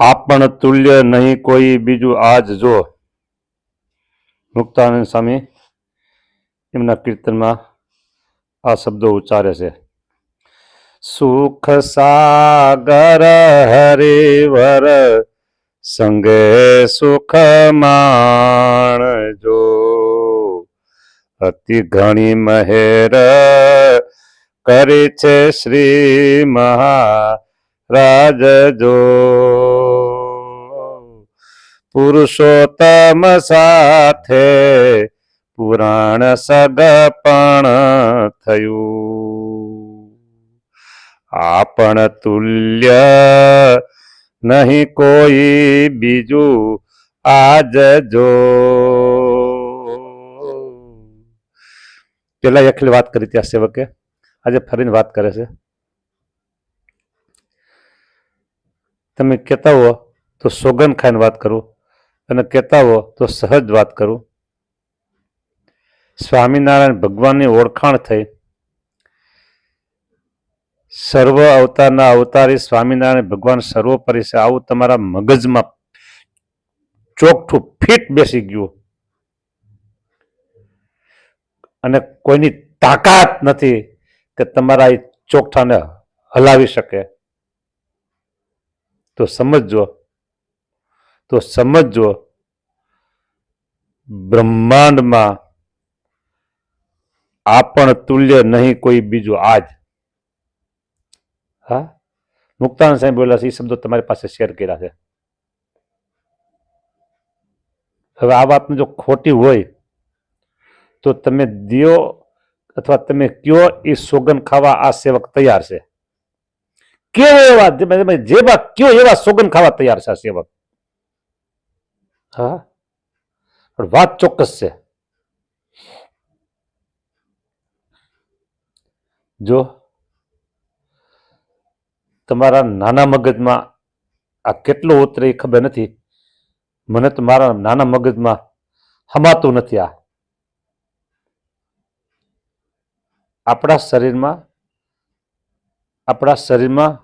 આપણ તુલ્ય નહીં, કોઈ બીજું આજ જો. મુક્તાનંદ સ્વામી એમના કીર્તનમાં આ શબ્દો ઉચ્ચારે છે. સુખ સાગર હરિવર સંગે સુખ માણજો અતિ ઘણી મહેર કરી છે શ્રી મહારાજ જો. પુરુષોત્તમ સાથે પુરાણ સગપણ થયું. આપણ તુલ્ય નહીં કોઈ બીજું આજ જો. પેલા એકલી વાત કરી ત્યાં સેવકે. આજે ફરીને વાત કરે છે. તમે કહેતા હો તો સોગન ખાઈને વાત કરું. અને કહેતા હો તો સહજ વાત કરું. સ્વામિનારાયણ ભગવાનની ઓળખાણ થઈ. સર્વ અવતારના અવતારી સ્વામિનારાયણ ભગવાન સર્વોપરી છે. આવું તમારા મગજમાં ચોખ્ઠું ફિટ બેસી ગયું. અને કોઈની તાકાત નથી કે તમારા એ ચોખ્ઠાને હલાવી શકે. તો સમજજો તો સમજજો બ્રહ્માંડમાં આપણ તુલ્ય નહીં કોઈ બીજું આજ હા મુક્તાન સાહેબ બોલ્યા છે એ શબ્દો તમારી પાસે શેર કર્યા છે હવે આ વાતનું જો ખોટી હોય તો તમે દિયો અથવા તમે કયો એ સોગન ખાવા આ સેવક તૈયાર છે કેવો એવા તમે- તમે જેવા કયો એવા સોગન ખાવા તૈયાર છે આ સેવક હા પણ વાત ચોક્કસ છે જો તમારા નાના મગજમાં આ કેટલો ઉતરે એ ખબર નથી મને તો મારા નાના મગજમાં હમાતું નથી આ આપણા શરીરમાં આપણા શરીરમાં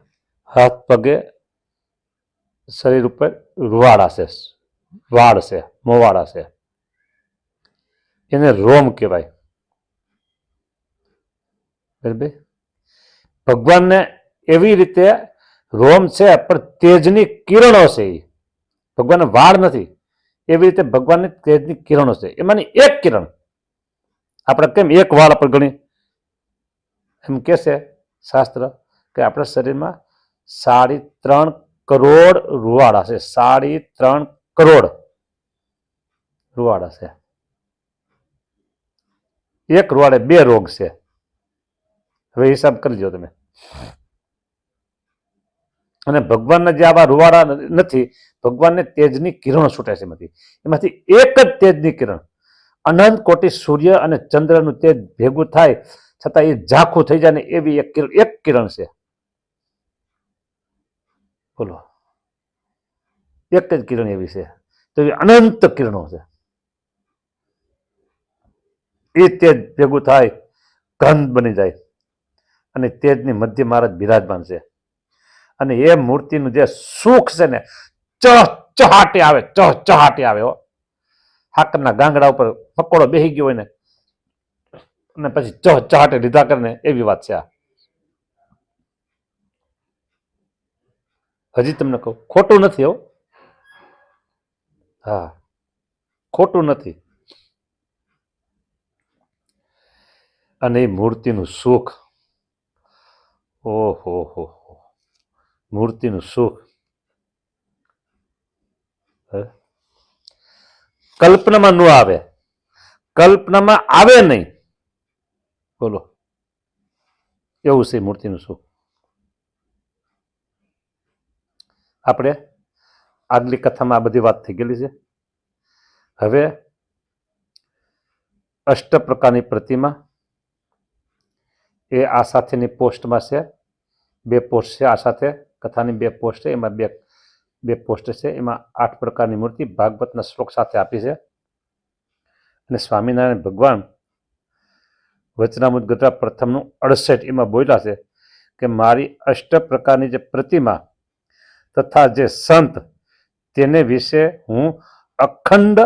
હાથ પગે શરીર ઉપર રૂવાડા છે વાળ છે, મોવાળા છે. એને રોમ કહેવાય. બરાબર? ભગવાનને એવી રીતે રોમ છે, પણ તેજની કિરણો છે એ ભગવાનને વાળ નથી. એવી રીતે ભગવાનની તેજની કિરણો છે. એમાંની એક કિરણ. આપણે કેમ એક વાળ પર ગણી એમ કે છે શાસ્ત્ર કે આપણા શરીરમાં સાડી ત્રણ કરોડ રૂવાડા છે. સાડી ત્રણ કરોડ રૂવાડા છે. એક રૂવાડે બે રોગ છે. હવે હિસાબ કરી લો તમે. અને ભગવાનના જે આવા રૂવાડા નથી, ભગવાનને તેજની કિરણો છૂટે છે એમાંથી. એમાંથી એક જ તેજની કિરણ. અનંત કોટી સૂર્ય અને ચંદ્રનું તેજ ભેગું થાય, છતાં એ ઝાંખું થઈ જાય ને એવી એક કિરણ એક કિરણ છે. બોલો. એક જ કિરણ એવી છે. તો એ અનંત કિરણો છે. એ તેજ ભેગું થાય, ગંધ બની જાય. અને તેજની મધ્ય મહારાજ બિરાજમાન છે. અને એ મૂર્તિનું જે સુખ છે ને ચહ ચહાટે આવે ચહ ચહાટે આવે હો. હાકરના ગાંગડા ઉપર પકોડો બેસી ગયો હોય ને, અને પછી ચહ ચહાટે લીધા કરીને એવી વાત છે આ. હજી તમને કહું, ખોટું નથી હો. હા. ખોટું નથી. અને એ મૂર્તિનું સુખ. ઓહો, હો હો. મૂર્તિનું સુખ? કલ્પનામાં ન આવે. કલ્પનામાં આવે નહીં. બોલો. એવું છે મૂર્તિનું સુખ. આપણે આગલી કથામાં આ બધી વાત થઈ ગયેલી છે. હવે અષ્ટ પ્રકારની પ્રતિમા એ આ સાથેની પોસ્ટમાં છે. બે પોસ્ટ છે આ સાથે. કથાની બે પોસ્ટ છે. એમાં બે બે પોસ્ટ છે. એમાં આઠ પ્રકારની મૂર્તિ ભાગવતના શ્લોક સાથે આપી છે. અને સ્વામિનારાયણ ભગવાન વચનામૃત ગદ્રા પ્રથમનું અડસઠ એમાં બોલ્યા છે કે મારી અષ્ટ પ્રકારની જે પ્રતિમા તથા જે સંત તેને વિશે હું અખંડ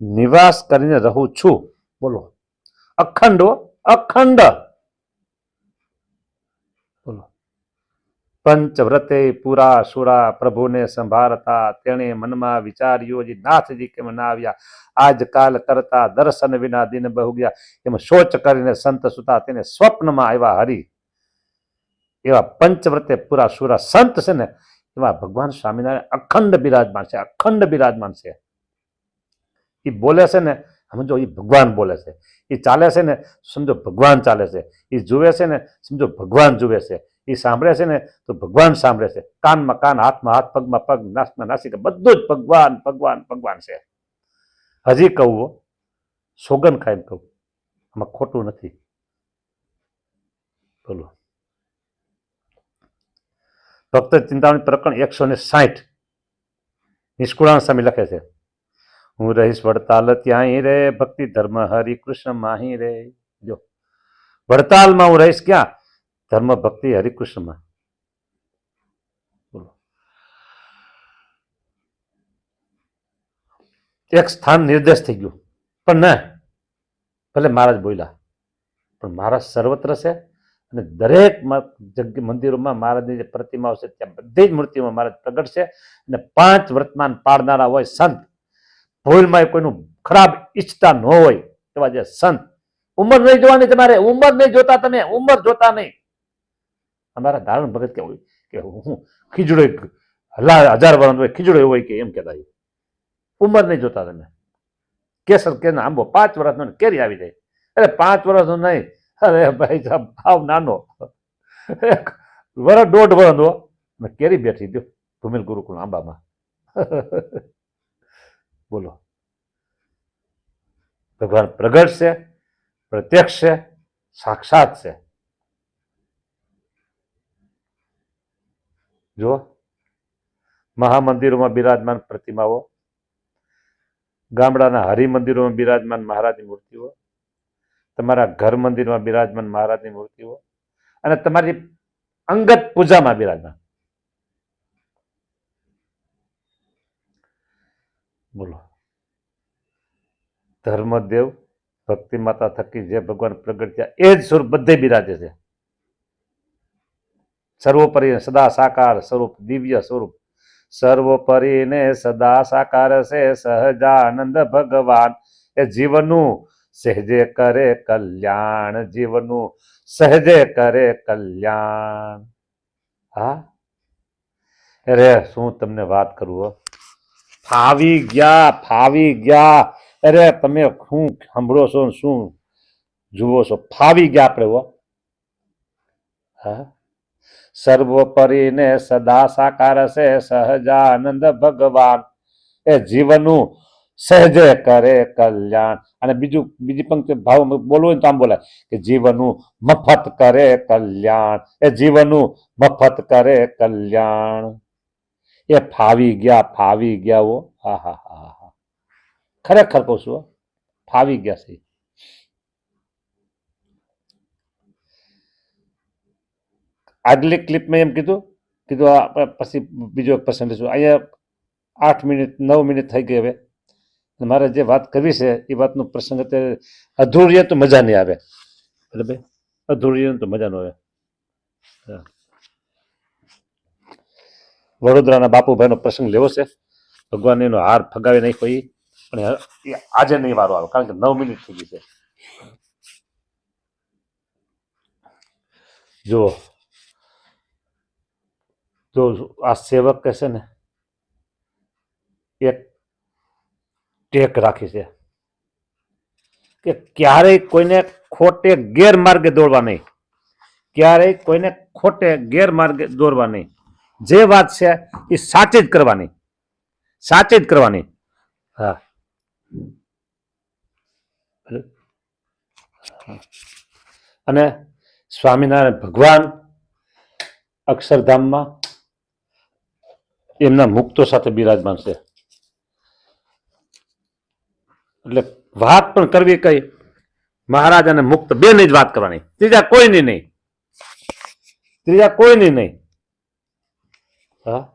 નિવાસ કરીને રહું છું. બોલો. અખંડ અખંડ. બોલો. પંચવ્રતે પુરા સુરા પ્રભુને સંભાળતા તેણે મનમાં વિચાર્યું જે નાથજી કેમ ના આવ્યા? આજકાલ કરતા દર્શન વિના દિન બહુ ગયા. એમ શોચ કરીને સંત સુતા તેને સ્વપ્નમાં આવ્યા હરી. એવા પંચવ્રતે પૂરા સુરા સંત છે ને એવા ભગવાન સ્વામિનારાયણ અખંડ બિરાજમાન છે, અખંડ બિરાજમાન છે. એ બોલે છે ને સમજો એ ભગવાન બોલે છે. એ ચાલે છે ને, સમજો ભગવાન ચાલે છે. એ જુએ છે ને, સમજો ભગવાન જુએ છે. એ સાંભળે છે ને, તો ભગવાન સાંભળે છે. કાનમાં કાન, હાથમાં હાથ, પગમાં પગ, નાસમાં નાસિકા બધું જ ભગવાન ભગવાન ભગવાન છે. હજી કહું સોગન ખાઈને કહું. આમાં ખોટું નથી. બોલો. ભક્ત ચિંતામણી પ્રકરણ એકસો ને સાઠ. નિષ્કુળાન સ્વામી લખે છે, હું રહીશ વડતાલ ત્યાં રે, ભક્તિ ધર્મ હરિ કૃષ્ણ માહી રે. જો, વડતાલમાં હું રહીશ ક્યાં? ધર્મ, ભક્તિ હરિકૃષ્ણમાં બોલો. એક સ્થાન નિર્દેશ થઈ ગયું. પણ ના, ભલે મહારાજ બોલ્યા, પણ મહારાજ સર્વત્ર છે અને દરેક મંદિરોમાં મહારાજની જે પ્રતિમાઓ છે, ત્યાં બધી જ મૂર્તિઓમાં મહારાજ પ્રગટ છે અને પાંચ વર્તમાન પાડનારા હોય સંત. ભૂલમાં કોઈનું ખરાબ ઈચ્છતા ન હોય એવા જે સંત. ઉંમર નહીં જોવાની તમારે, ઉંમર નહીં જોતા તમે, ઉંમર જોતા નહીં. અમારા ધારણ ભગત કેવું હોય? કે હું ખીજડો હજાર વર્ષ હોય ખીજડો હોય કે એમ કહેતા. ઉંમર નહીં જોતા તમે. કેસર કે આંબો પાંચ વર્ષનો કેરી આવી જાય. અરે પાંચ વર્ષનો નહીં અરે ભાઈ સાહેબ ભાવ નાનો. વર દોઢ વર્ષનો ને કેરી બેઠી દો, ભૂમિલ ગુરુકુળ આંબામાં. બોલો. ભગવાન પ્રગટ છે, પ્રત્યક્ષ છે, સાક્ષાત છે. જો મહામંદિરોમાં બિરાજમાન પ્રતિમાઓ, ગામડાના હરિમંદિરોમાં બિરાજમાન મહારાજની મૂર્તિઓ તમારા ઘર મંદિરમાં બિરાજમાન મહારાજની મૂર્તિઓ અને તમારી અંગત પૂજામાં બિરાજમાન. બોલો. ધર્મદેવ, ભક્તિ માતા થકી જે ભગવાન પ્રગટ થયા, એ જ સ્વરૂપ બધે બિરાજે છે. સર્વોપરી સદા સાકાર સ્વરૂપ, દિવ્ય સ્વરૂપ. સર્વોપરીને સદા સાકાર છે સહજાનંદ ભગવાન. એ જીવનું સહેજે કરે કલ્યાણ જીવનું, સહેજે કરે કલ્યાણ. હા? અરે, શું તમને વાત કરું ફાવી ગયા ફાવી ગયા. અરે, તમે શું સાંભળો છો શું જુઓ છો? ફાવી ગયા આપણે હો. હા? સર્વોપરીને સદા સાકાર છે, સહજાનંદ ભગવાન. એ જીવનું સહેજે કરે કલ્યાણ. અને બીજું, બીજી પંક્તિ, ભાવ બોલવું હોય તો આમ બોલાય કે જીવનું મફત કરે કલ્યાણ. એ જીવનું મફત કરે કલ્યાણ. એ ફાવી ગયા ફાવી ગયા હો. હા હા હા હા. ખરેખર કહું છું. ફાવી ગયા છે. આગલી ક્લિપમાં એમ કીધું કીધું પછી બીજો એક પસંદ છું અહીંયા આઠ મિનિટ, નવ મિનિટ થઈ ગઈ હવે. મારે જે વાત કરવી છે એ વાતનો પ્રસંગ અત્યારે અધૂરી તો મજા નહીં આવે. બરાબર અધૂરી તો મજા ન આવે. વડોદરાના બાપુભાઈનો પ્રસંગ લેવો છે. ભગવાન એનો હાર ફગાવી નાખ્યો કોઈ પણ આજે નહીં વારો આવે કારણ કે નવ મિનિટ થઈ ગઈ છે. જુઓ જો આ સેવક કહેશે ને એક ટેક રાખી છે. કે ક્યારેય કોઈને ખોટે ગેરમાર્ગે દોડવા નહીં. ક્યારેય કોઈને ખોટે ગેરમાર્ગે દોરવા નહીં. જે વાત છે એ સાચી જ કરવાની. સાચી જ કરવાની. હા. અને સ્વામિનારાયણ ભગવાન અક્ષરધામમાં એમના મુક્તો સાથે બિરાજમાન છે. એટલે વાત પણ કરવી કઈ. મહારાજ અને મુક્ત બે ની જ વાત કરવાની. ત્રીજા કોઈની નહીં. ત્રીજા કોઈની નહીં. હા.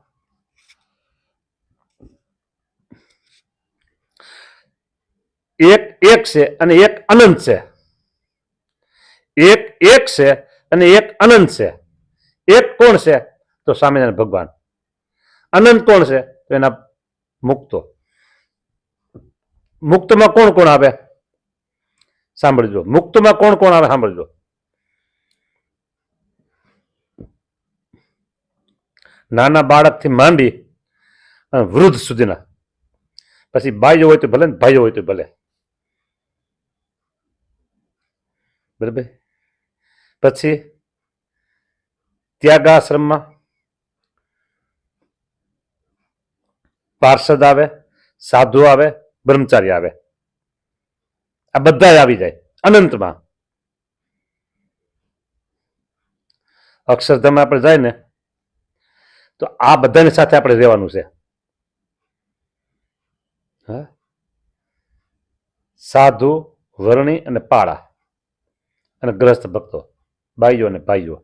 એક એક છે અને એક અનંત છે. એક એક છે અને એક અનંત છે. એક કોણ છે? તો સ્વામિનારાયણ ભગવાન. અનંત કોણ છે? તો એના મુક્તો. મુક્તમાં કોણ કોણ આવે? સાંભળજો. મુક્તમાં કોણ કોણ આવે? સાંભળજો. નાના બાળકથી માંડી વૃદ્ધ સુધીના. પછી બાઈઓ હોય તો ભલે ને ભાઈઓ હોય તો ભલે. બરાબર? પછી ત્યાગાશ્રમમાં પાર્ષદ આવે, સાધુ આવે બ્રહ્મચારી આવે. આ બધા આવી જાય, અનંતમાં. અક્ષરધામ આપણે જાય ને, તો આ બધાની સાથે આપણે રહેવાનું છે. સાધુ, વર્ણી અને પાળા અને ગ્રસ્ત ભક્તો, ભાઈઓ અને ભાઈઓ.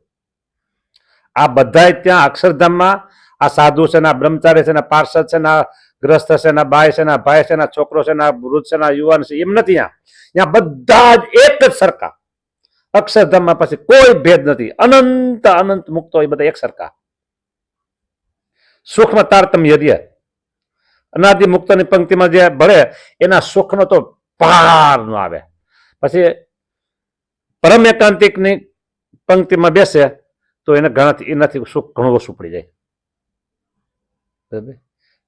આ બધા ત્યાં અક્ષરધામમાં આ સાધુ છે ના બ્રહ્મચારી છે ના પાર્ષદ છે ના ગ્રસ્ત છે ના બાય છે ના ભાઈ છે ના છોકરો છે ના વૃદ્ધ છે ના યુવાન છે, એમ નથી ત્યાં. બધા જ એક જ સરખા. અક્ષરધામમાં પછી કોઈ ભેદ નથી. અનંત અનંત મુક્તો એ બધા એક સરખા. સુખમાં તારતમ્ય રે અનાદિ મુક્તની પંક્તિમાં જે ભળે, એના સુખનો તો પાર ન આવે. પછી પરમ એકાંતિકની પંક્તિમાં બેસે, તો એને ઘણાથી એનાથી સુખ ઘણું ઓછું પડી જાય. બરાબર?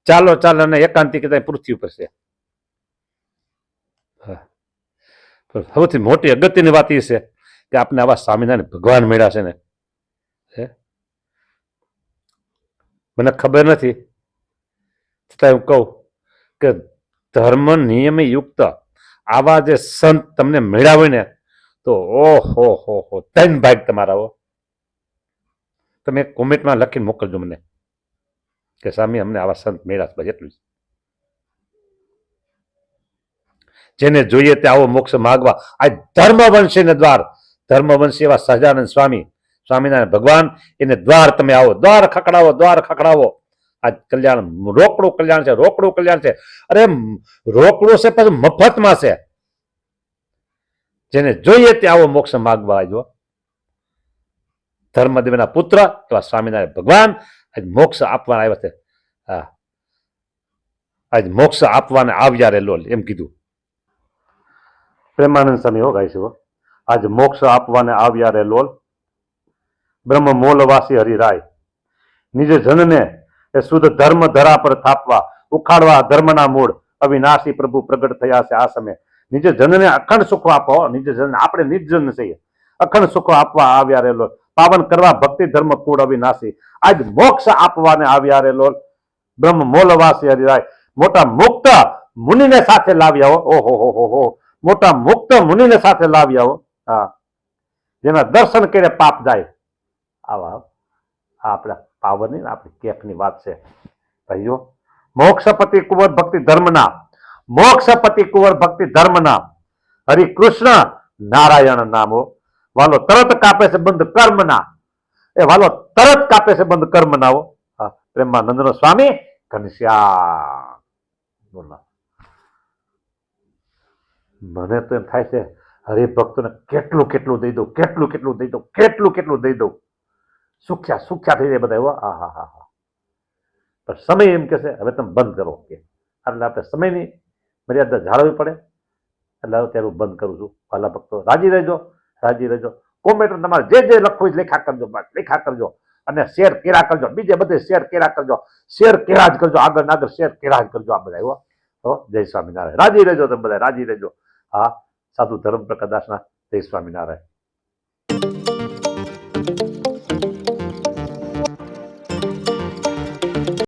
ચાલો ચાલો, અને એકાંતિક ત્યાં પૃથ્વી ઉપર છે. સૌથી મોટી અગત્યની વાત એ છે કે આપણે આવા સ્વામિનારાયણ ભગવાન મળ્યા છે ને. મને ખબર નથી. છતાં હું કહું કે ધર્મ નિયમ યુક્ત આવા જે સંત તમને મળ્યા ને, તો ઓહો, હો હો, ત્રણ ભાગ તમારા તમે કોમેન્ટમાં લખીને મોકલજો મને. કે સ્વામી અમને આવા સંત મળ્યા બસ એટલું જ જેને જોઈએ તે આવો મોક્ષ માગવા આ ધર્મવંશી ને દ્વાર ધર્મવંશી એવા સહજાનંદ સ્વામી સ્વામિનારાયણ ભગવાન એને દ્વાર તમે આવો દ્વાર ખકડાવો દ્વાર ખકડાવો આ કલ્યાણ રોકડું કલ્યાણ છે રોકડું કલ્યાણ છે અરે રોકડું છે પછી મફતમાં છે જેને જોઈએ તે આવો મોક્ષ માગવા આવજો ધર્મદેવના પુત્ર એવા સ્વામિનારાયણ ભગવાન આજ મોક્ષ આપવાના આવ્યા છે હા આજ મોક્ષ આપવાને આવ્યા રે લોલ એમ કીધું પ્રેમાનંદ સ્વામી હો ગાય છે આજ મોક્ષ આપવાને આવ્યા રે લોલ બ્રહ્મ મોલવાસી હરિરાય નિજ જનને એ શુદ્ધ ધર્મ ધરા પર થાપવા ઉખાડવા ધર્મના મૂળ અવિનાશી પ્રભુ પ્રગટ થયા છે આ સમય નિજ જનને અખંડ સુખો આપો. નિજ જન આપણે નિજ જન છીએ અખંડ સુખો આપવા આવ્યા રહેલો પાવન કરવા ભક્તિ ધર્મ કુળ અવિનાશી. આજ મોક્ષ આપવાને આવ્યા રે લોલ. બ્રહ્મ મોલવાસી હરિરાય. મોટા મુક્ત મુનિને સાથે લાવ્યા હો. ઓહો, હો હો હો. મોટા મુક્ત મુનિને સાથે લાવ્યા હો. હા. જેના દર્શન કરે પાપ જાય. આવા આ આપણા પાવનની આપણી કેકની વાત છે. ભાઈઓ, મોક્ષપતિ કુંવર ભક્તિ ધર્મના. મોક્ષપતિ કુંવર ભક્તિ ધર્મના. હરિકૃષ્ણ નારાયણ નામો વાલો તરત કાપે છે બંધ કર્મના. એ વાલો તરત કાપે છે બંધ કર્મના હો. પ્રેમાનંદનો સ્વામી ઘનશ્યામ. બોલો. મને તો એમ થાય છે, હરિભક્તોને કેટલું કેટલું દઈ દઉં, કેટલું કેટલું દઈ દઉં, કેટલું કેટલું દઈ દઉં. સુખ્યા સુખ્યા થઈ જાય બધા એવા હા હા હા હા. પણ સમય એમ કહેશે હવે તમે બંધ કરો કે. એટલે આપણે સમયની મર્યાદા જાળવવી પડે. એટલે ત્યારે હું બંધ કરું છું. વાલા ભક્તો રાજી રહેજો. રાજી રહેજો. કોમેન્ટ તમારે જે જે લખવું છે લેખા કરજો બસ, લેખા કરજો. અને શેર કેરા કરજો. બીજે બધે શેર કેરા કરજો. શેર કેરા જ કરજો. આગળ ને આગળ શેર કેરા જ કરજો આ બધા, હો. હો, જય સ્વામિનારાયણ. રાજી રહેજો તમે બધા, રાજી રહેજો. હા, સાધુ ધર્મ પ્રકાશના જય સ્વામિનારાયણ.